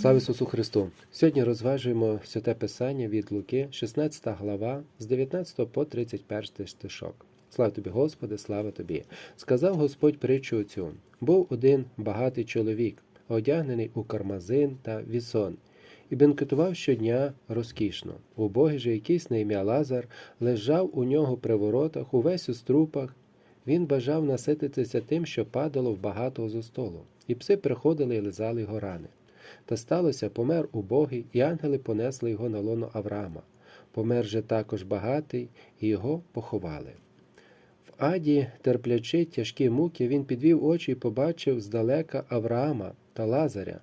Слава Ісусу Христу! Сьогодні розважуємо святе Писання від Луки, 16 глава, з 19 по 31 стишок. Слава тобі, Господи, слава тобі! Сказав Господь притчу оцю. Був один багатий чоловік, одягнений у кармазин та вісон, і бенкетував щодня розкішно. Убогий же якийсь на ім'я Лазар лежав у нього при воротах, увесь у струпах. Він бажав насититися тим, що падало в багатого зо столу, і пси приходили і лизали його рани. Та сталося, помер убогий, і ангели понесли його на лоно Авраама. Помер же також багатий, і його поховали. В аді, терплячи тяжкі муки, він підвів очі і побачив здалека Авраама та Лазаря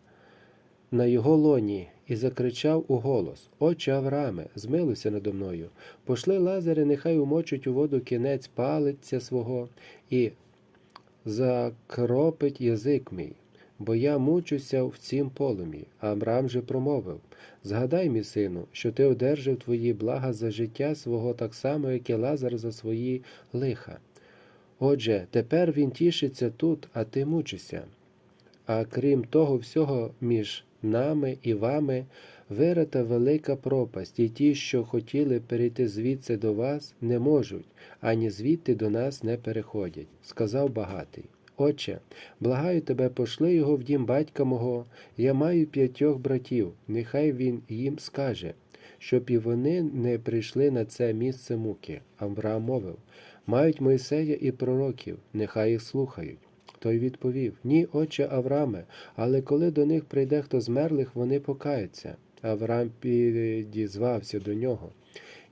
на його лоні і закричав у голос Отче Аврааме, змилуйся надо мною. Пошли Лазаря, нехай умочуть у воду кінець палиця свого і закропить язик мій бо я мучуся в цім полумі. А Авраам же промовив Згадай, мій сину, що ти одержав твої блага за життя свого так само, як і Лазар за свої лиха. Отже, тепер він тішиться тут, а ти мучишся. А крім того всього, між нами і вами вирита велика пропасть, і ті, що хотіли перейти звідси до вас, не можуть, ані звідти до нас не переходять, сказав багатий. Отче, благаю тебе, пошли його в дім батька мого, я маю п'ятьох братів, нехай він їм скаже, щоб і вони не прийшли на це місце муки. Авраам мовив мають Мойсея і пророків, нехай їх слухають. Той відповів Ні, отче Аврааме, але коли до них прийде хто з мерлих, вони покаються. Авраам підізвався до нього.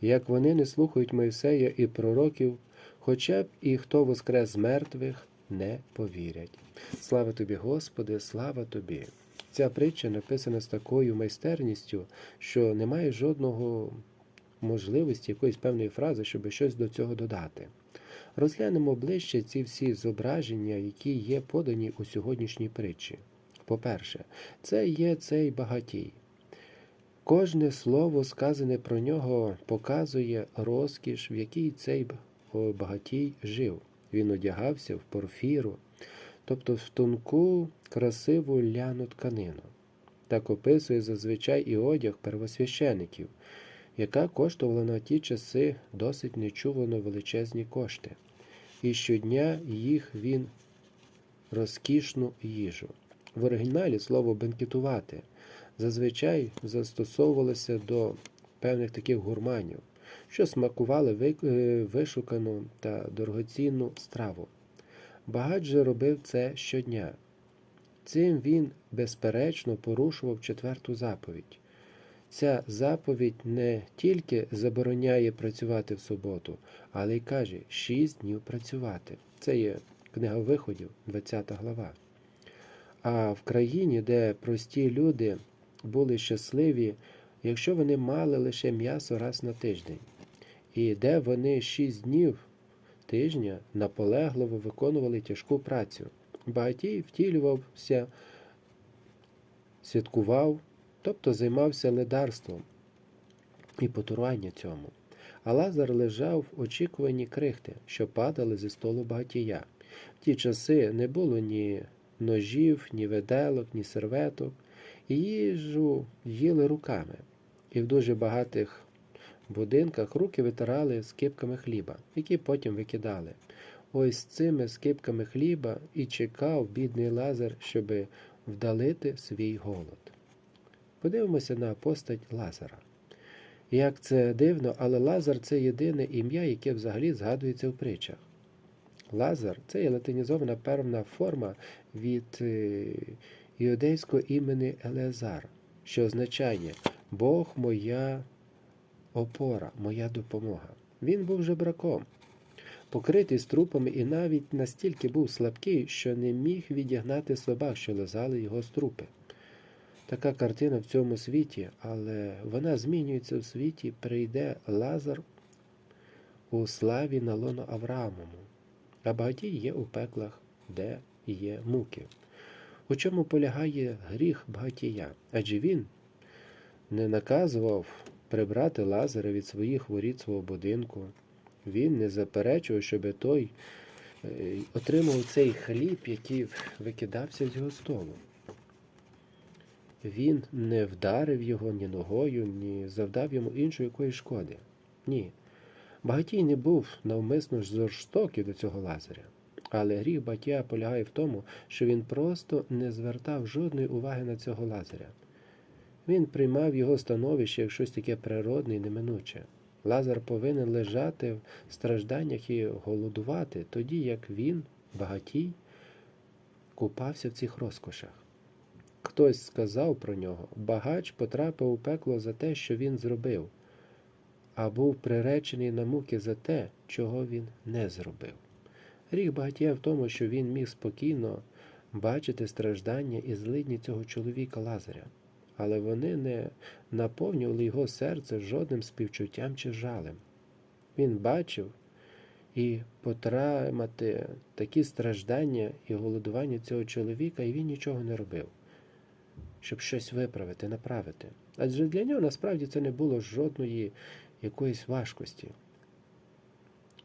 Як вони не слухають Мойсея і пророків, хоча б і хто воскрес з мертвих, не повірять. Слава тобі, Господи, слава тобі! Ця притча написана з такою майстерністю, що немає жодного можливості якоїсь певної фрази, щоб щось до цього додати. Розглянемо ближче ці всі зображення, які є подані у сьогоднішній притчі. По-перше, це є цей багатій. Кожне слово, сказане про нього, показує розкіш, в якій цей багатій жив. Він одягався в порфіру, тобто в тонку, красиву ляну тканину. Так описує зазвичай і одяг первосвящеників, яка коштувала на ті часи досить нечувано величезні кошти. І щодня їх він розкішну їжу. В оригіналі слово бенкетувати зазвичай застосовувалося до певних таких гурманів що смакували е, вишукану та дорогоцінну страву. Багат робив це щодня. Цим він, безперечно, порушував четверту заповідь. Ця заповідь не тільки забороняє працювати в суботу, але й каже шість днів працювати. Це є книга виходів, 20 глава. А в країні, де прості люди були щасливі, якщо вони мали лише м'ясо раз на тиждень і де вони шість днів тижня наполегливо виконували тяжку працю. Багатій втілювався, святкував, тобто займався ледарством і потурання цьому. А Лазар лежав в очікуванні крихти, що падали зі столу багатія. В ті часи не було ні ножів, ні веделок, ні серветок, і їжу їли руками. І в дуже багатих будинках руки витирали скипками хліба, які потім викидали. Ось цими скипками хліба і чекав бідний Лазар, щоб вдалити свій голод. Подивимося на постать Лазара. Як це дивно, але Лазар це єдине ім'я, яке взагалі згадується в притчах. Лазар це є латинізована певна форма від е, іудейського імені Елезар, що означає Бог моя опора, моя допомога. Він був жебраком, покритий струпами і навіть настільки був слабкий, що не міг відігнати собак, що лизали його струпи. Така картина в цьому світі, але вона змінюється в світі, прийде Лазар у славі на лоно Авраамому, а багатій є у пеклах, де є муки. У чому полягає гріх багатія? Адже він не наказував прибрати Лазаря від своїх воріт свого будинку. Він не заперечував, щоб той е, отримав цей хліб, який викидався з його столу. він не вдарив його ні ногою, ні завдав йому іншої якоїсь шкоди. Ні. Багатій не був навмисно жорстокий до цього Лазаря. Але гріх Батія полягає в тому, що він просто не звертав жодної уваги на цього Лазаря. Він приймав його становище як щось таке природне і неминуче. Лазар повинен лежати в стражданнях і голодувати, тоді як він, багатій, купався в цих розкошах. Хтось сказав про нього, багач потрапив у пекло за те, що він зробив, а був приречений на муки за те, чого він не зробив. Гріх багатія в тому, що він міг спокійно бачити страждання і злидні цього чоловіка Лазаря, але вони не наповнювали його серце жодним співчуттям чи жалем. Він бачив і потримати такі страждання і голодування цього чоловіка, і він нічого не робив, щоб щось виправити, направити. Адже для нього насправді це не було жодної якоїсь важкості.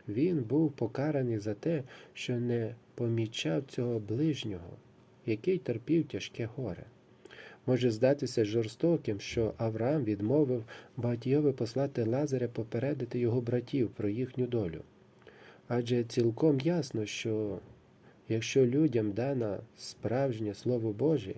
Він був покараний за те, що не помічав цього ближнього, який терпів тяжке горе. Може здатися жорстоким, що Авраам відмовив багатійові послати Лазаря попередити його братів про їхню долю. Адже цілком ясно, що якщо людям дано справжнє Слово Боже,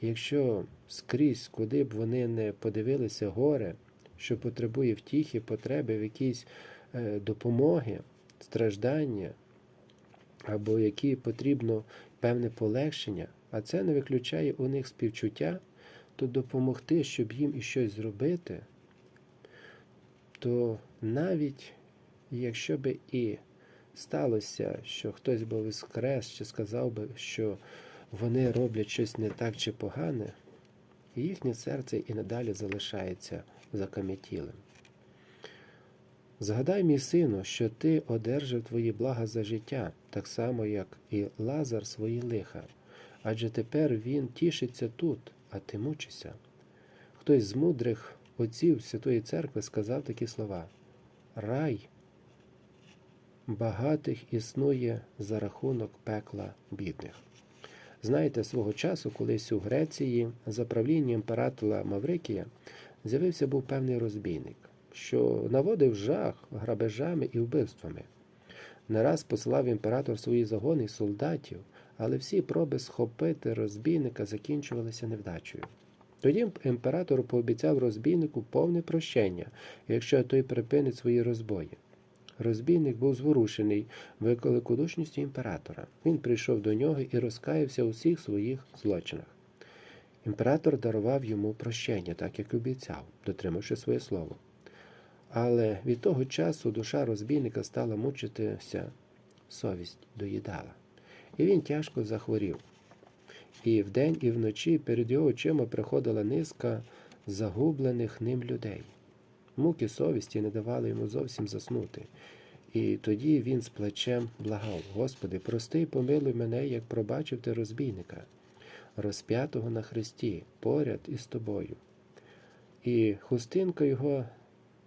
якщо скрізь, куди б вони не подивилися горе, що потребує втіхи, потреби в якійсь е, допомоги, страждання, або які потрібно певне полегшення, а це не виключає у них співчуття, то допомогти, щоб їм і щось зробити, то навіть якщо би і сталося, що хтось би воскрес чи сказав би, що вони роблять щось не так чи погане, їхнє серце і надалі залишається закам'ятілим. Згадай, мій сину, що ти одержав твої блага за життя, так само, як і Лазар свої лиха, адже тепер він тішиться тут, а ти мучишся. Хтось з мудрих отців Святої Церкви сказав такі слова: Рай багатих існує за рахунок пекла бідних. Знаєте, свого часу, колись у Греції за правління імператора Маврикія з'явився був певний розбійник, що наводив жах грабежами і вбивствами. Не раз посилав імператор свої загони солдатів, але всі проби схопити розбійника закінчувалися невдачею. Тоді імператор пообіцяв розбійнику повне прощення, якщо той припинить свої розбої. Розбійник був зворушений великодушністю імператора. Він прийшов до нього і розкаявся у всіх своїх злочинах. Імператор дарував йому прощення, так як обіцяв, дотримавши своє слово. Але від того часу душа розбійника стала мучитися, совість доїдала. І він тяжко захворів. І вдень, і вночі перед його очима приходила низка загублених ним людей. Муки совісті не давали йому зовсім заснути. І тоді він з плечем благав Господи, прости, помилуй мене, як пробачив ти розбійника, розп'ятого на хресті, поряд із тобою. І хустинка його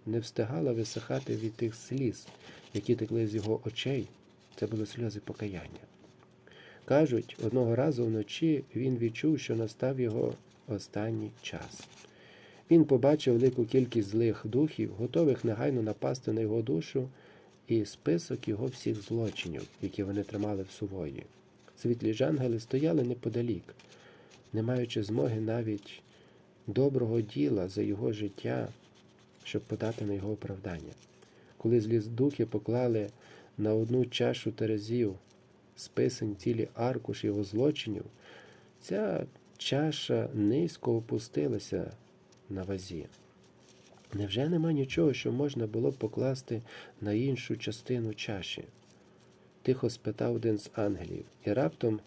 не встигала висихати від тих сліз, які текли з його очей. Це були сльози покаяння. Кажуть, одного разу вночі він відчув, що настав його останній час. Він побачив велику кількість злих духів, готових негайно напасти на його душу, і список його всіх злочинів, які вони тримали в сувої. Світлі жангели стояли неподалік, не маючи змоги навіть доброго діла за його життя, щоб подати на його оправдання. Коли злі духи поклали на одну чашу терезів списань цілі аркуш його злочинів, ця чаша низько опустилася на вазі. Невже нема нічого, що можна було покласти на іншу частину чаші? Тихо спитав один з ангелів, і раптом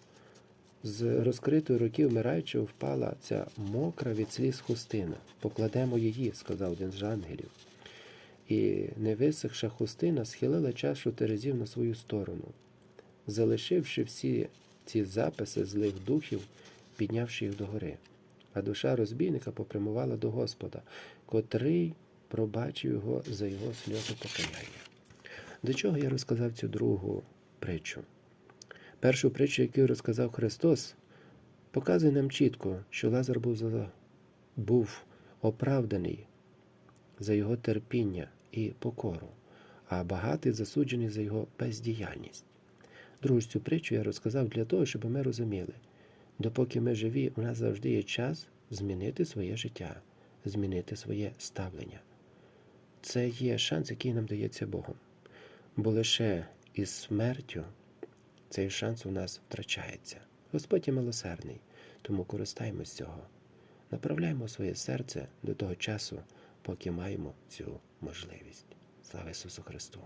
з розкритої руки вмираючого впала ця мокра від сліз хустина. Покладемо її, сказав один з ангелів. І невисохша хустина схилила чашу терезів на свою сторону, залишивши всі ці записи злих духів, піднявши їх догори а душа розбійника попрямувала до Господа, котрий пробачив його за його сльози покаяння. До чого я розказав цю другу притчу? Першу притчу, яку розказав Христос, показує нам чітко, що Лазар був був оправданий за його терпіння і покору, а багатий засуджений за його бездіяльність. Другу цю притчу я розказав для того, щоб ми розуміли, допоки ми живі, у нас завжди є час змінити своє життя, змінити своє ставлення. Це є шанс, який нам дається Богом. Бо лише із смертю цей шанс у нас втрачається. Господь є милосердний, тому користаємось цього. Направляємо своє серце до того часу, поки маємо цю можливість. Слава Ісусу Христу!